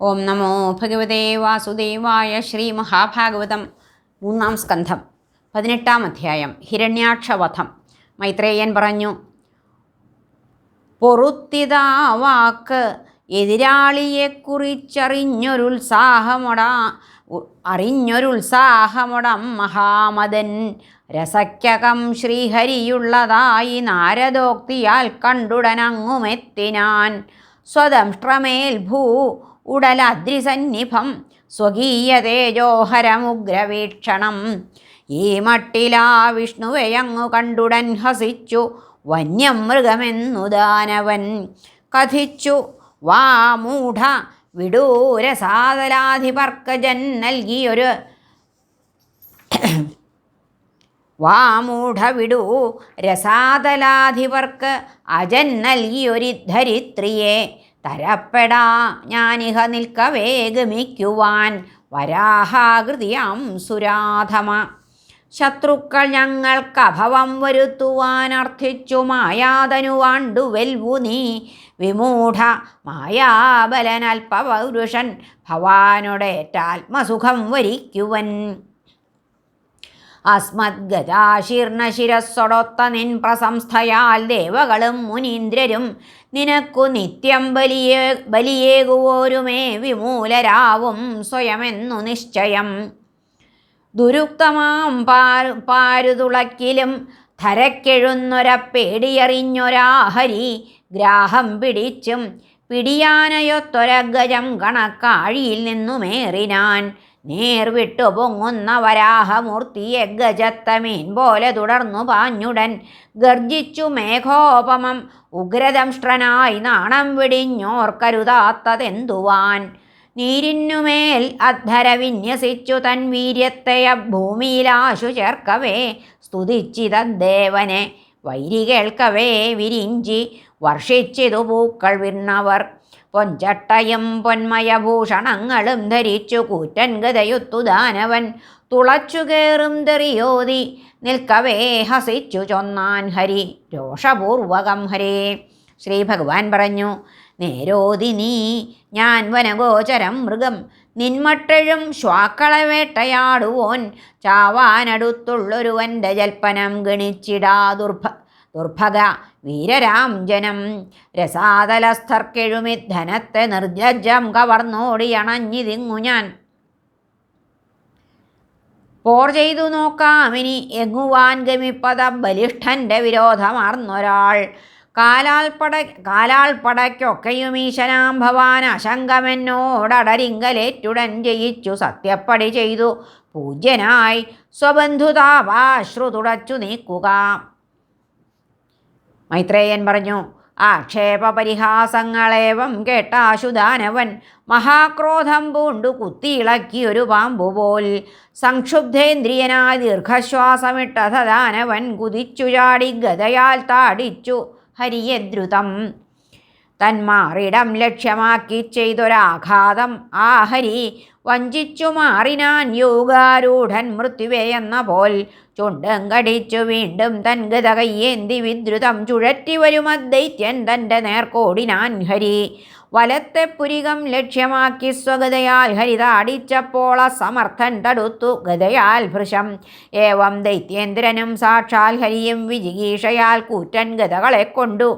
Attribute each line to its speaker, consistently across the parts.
Speaker 1: ഓം നമോ ഭഗവതേ വാസുദേവായ ശ്രീ മഹാഭാഗവതം മൂന്നാം സ്കന്ധം പതിനെട്ടാം അധ്യായം ഹിരണ്യാക്ഷവധം. മൈത്രേയൻ പറഞ്ഞു പൊറുത്തിതാ വാക്ക് എതിരാളിയെക്കുറിച്ചറിഞ്ഞൊരുത്സാഹമൊടാ അറിഞ്ഞൊരുത്സാഹമൊടം മഹാമദൻ രസക്യകം ശ്രീഹരിയുള്ളതായി നാരദോക്തിയാൽ കണ്ടുടനങ്ങുമെത്തിനാൻ സ്വദംഷ്ട്രമേൽ ഭൂ ഉടലദ്രിസന്നിഭം സ്വകീയ തേജോഹരമുഗ്രവീക്ഷണം ഈ മട്ടിലാ വിഷ്ണുവെയങ്ങു കണ്ടുടൻ ഹസിച്ചു. വന്യം മൃഗമെന്നു ദാനവൻ കഥിച്ചു. വാ മൂഢ വിഡൂരസാദലാധിപർക്കജൻ നൽകിയൊരു വാമൂഢ വിടു രസാതലാധിപർക്ക് അജൻ നൽകിയൊരി ധരിത്രിയെ തരപ്പെടാ. ഞാനിഹ നിൽക്കവേ ഗമിക്കുവാൻ വരാഹാകൃതിയാം സുരാധമ. ശത്രുക്കൾ ഞങ്ങൾക്ക് അഭവം വരുത്തുവാൻ അർത്ഥിച്ചു. മായാതനുവാണ്ടു വെൽവു നീ. വിമൂഢ മായാബലനൽപപൗരുഷൻ ഭവാനുടേറ്റാത്മസുഖം വരിക്കുവൻ. അസ്മദ്ഗജാശീർണശിരസ്സൊടൊത്ത നിൻ പ്രസംസ്ഥയാൽ ദേവകളും മുനീന്ദ്രരും നിനക്കു നിത്യം ബലിയേ ബലിയേകുവോരുമേ വിമൂലരാവും സ്വയമെന്നു നിശ്ചയം. ദുരുക്തമാം പാരു പാരുതുളക്കിലും ധരക്കെഴുന്നൊര പേടിയറിഞ്ഞൊരാ ഹരി ഗ്രാഹം പിടിച്ചും പിടിയാനയൊത്തൊര ഗജം കണക്കാഴിയിൽ നിന്നുമേറിനാൻ. നേർവിട്ടു പൊങ്ങുന്ന വരാഹമൂർത്തിയെ ഗജത്തമീൻ പോലെ തുടർന്നു പാഞ്ഞുടൻ. ഗർജിച്ചു മേഘോപമം ഉഗ്രദംഷ്ട്രനായി നാണം വിടിഞ്ഞോർക്കരുതാത്തതെന്തുവാൻ നീരിന്നുമേൽ അദ്ധര വിന്യസിച്ചു തൻ വീര്യത്തെ ഭൂമിയിലാശു ചേർക്കവേ സ്തുതിച്ചിതദ്ദേവനെ വൈരി കേൾക്കവേ വിരിഞ്ചി വർഷിച്ചിതു പൂക്കൾ വിണ്ണവർ. പൊഞ്ചട്ടയും പൊന്മയഭൂഷണങ്ങളും ധരിച്ചു കൂറ്റൻ ഗതയുത്തു ദാനവൻ. തുളച്ചു കയറും തെറിയോതി നിൽക്കവേ ഹസിച്ചു ചൊന്നാൻ ഹരി. രോഷപൂർവകം ഹരേ. ശ്രീ ഭഗവാൻ പറഞ്ഞു നേരോതി നീ ഞാൻ വനഗോചരം മൃഗം നിന്മട്ടഴും ശ്വാക്കളെ വേട്ടയാടുവോൻ. ചാവാനടുത്തുള്ളൊരുവന്റെ ജൽപ്പനം ഗണിച്ചിടാ ദുർഭ ദുർഭഗ വീരരാം ജനം രസാതലസ്ഥർക്കെഴുമി ധനത്തെ നിർജം കവർന്നോടിയണഞ്ഞിതിങ്ങു ഞാൻ. പോർ ചെയ്തു നോക്കാമിനി എങ്ങുവാൻ ഗമിപ്പത ബലിഷ്ഠന്റെ വിരോധമാർന്നൊരാൾ. കാലാൽ കാലാൽപടയ്ക്കൊക്കെയുമീശനാം ഭവാൻ അശങ്കമെന്നോടടരിങ്കലേറ്റുടൻ ജയിച്ചു സത്യപ്പടി ചെയ്തു. പൂജ്യനായി സ്വബന്ധുതാപാശ്രു തുടച്ചു നീക്കുക. മൈത്രേയൻ പറഞ്ഞു ആക്ഷേപപരിഹാസങ്ങളേവം കേട്ടാശുദാനവൻ മഹാക്രോധം പൂണ്ടു കുത്തിയിളക്കിയൊരു പാമ്പുപോൽ. സംക്ഷുബ്ധേന്ദ്രിയനായി ദീർഘശ്വാസമിട്ട സദാനവൻ കുതിച്ചു ചാടി ഗതയാൽ താടിച്ചു. ഹരിയദ്രുതം. തന്മാറിടം ലക്ഷ്യമാക്കി ചെയ്തൊരാഘാതം. ആഹരി ഹരി വഞ്ചിച്ചു മാറിനാൻ യോഗാരൂഢൻ മൃത്യുവേയെന്ന പോൽ ചുണ്ടും കടിച്ചു വീണ്ടും തൻ ഗത കയ്യേന്തി വിദ്രുതം ചുഴറ്റി വരുമദ്ദൈത്യൻ തന്റെ നേർക്കോടിനാൻ ഹരി. വലത്തെ പുരികം ലക്ഷ്യമാക്കി സ്വഗതയാൽ ഹരിതാടിച്ചപ്പോൾ അസമർത്ഥൻ സമർത്ഥൻ തടുത്തു ഗതയാൽ ഭൃശം. ഏവം ദൈത്യേന്ദ്രനും സാക്ഷാൽ ഹരിയും വിജിഗീഷയാൽ കൂറ്റൻ ഗതകളെ കൊണ്ടു.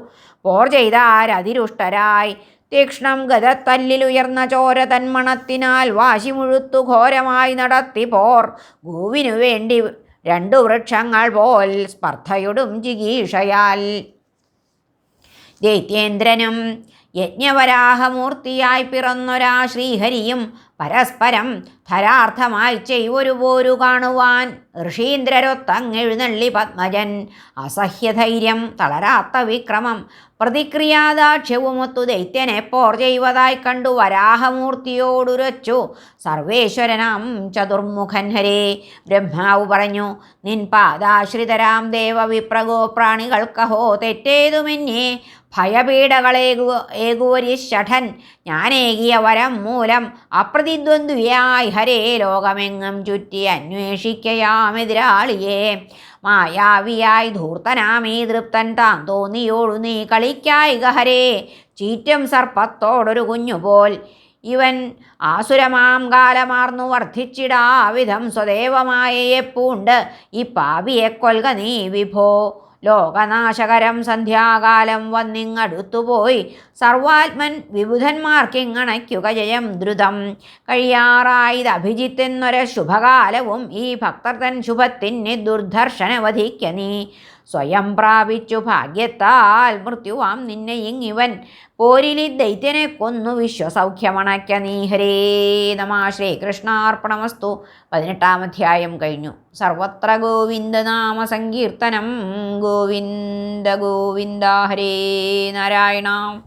Speaker 1: പോർ ചെയ്താരതിരുഷ്ടരായി തീക്ഷ്ണം ഗതത്തല്ലിലുയർന്ന ചോര തന്മണത്തിനാൽ വാശി മുഴുത്തു ഘോരമായി നടത്തി പോർ. ഗോവിനു വേണ്ടി രണ്ടു വൃക്ഷങ്ങൾ പോൽ സ്പർദ്ധയുടും ജിഗീഷയാൽ. ദൈത്യേന്ദ്രനും യജ്ഞവരാഹമൂർത്തിയായി പിറന്നൊരാ ശ്രീഹരിയും പരസ്പരം ധരാർത്ഥമായി ചെയ്വൊരു പോരു കാണുവാൻ ഋഷീന്ദ്രരൊത്തങ്ങെഴുന്നള്ളി പത്മജൻ. അസഹ്യധൈര്യം തളരാത്ത വിക്രമം പ്രതിക്രിയാദാക്ഷ്യവുമൊത്തു ദൈത്യനെ പോർ ചെയ്വതായി കണ്ടു വരാഹമൂർത്തിയോടുരച്ചു. സർവേശ്വരനാം ചതുർമുഖൻ ഹരേ. ബ്രഹ്മാവ് പറഞ്ഞു നിൻ പാദാശ്രിതരാം ദേവവിപ്രഗോ പ്രാണികൾക്കഹോ തെറ്റേതുമെന്നേ ഭയപീഡകളേകു ഏകുവരി ഷഠൻ. ഞാനേകിയ വരം മൂലം അപ്രതിദ്വന്ദ്വിയായി ഹരേ ലോകമെങ്ങും ചുറ്റി അന്വേഷിക്കയാമെതിരാളിയെ. മായാവിയായി ധൂർത്തനാമീ തൃപ്തൻ. താൻ തോന്നിയോടു നീ കളിക്കായിക ഹരേ. ചീറ്റം സർപ്പത്തോടൊരു കുഞ്ഞുപോൽ. ഇവൻ ആസുരമാം കാലമാർന്നു വർദ്ധിച്ചിടാവിധം സ്വദേവമായയെ പൂണ്ട്. ഈ പാപിയെ കൊൽക നീ വിഭോ. ലോകനാശകരം സന്ധ്യാകാലം വന്നിങ്ങടുത്തുപോയി. സർവാത്മൻ വിബുധന്മാർക്കിങ്ങണയ്ക്കുക ജയം ദ്രുതം. കഴിയാറായത് അഭിജിത്തെന്നൊരു ശുഭകാലവും ഈ ഭക്തർ തൻ ശുഭത്തിന് ദുർദർശനവധിക്കനീ സ്വയം പ്രാപിച്ചു ഭാഗ്യത്താൽ മൃത്യുവാം നിന്നെ ഇങ്ങിവൻ. പോരിലി ദൈത്യനെ കൊന്നു. വിശ്വസൗഖ്യമണയ്ക്ക നീഹരേ നമാ നമ. ശ്രീകൃഷ്ണാർപ്പണമസ്തു. പതിനെട്ടാം അധ്യായം കഴിഞ്ഞു. സർവത്ര ഗോവിന്ദനാമ സങ്കീർത്തനം. ഗോവിന്ദ ഗോവിന്ദ. ഹരേ നാരായണ.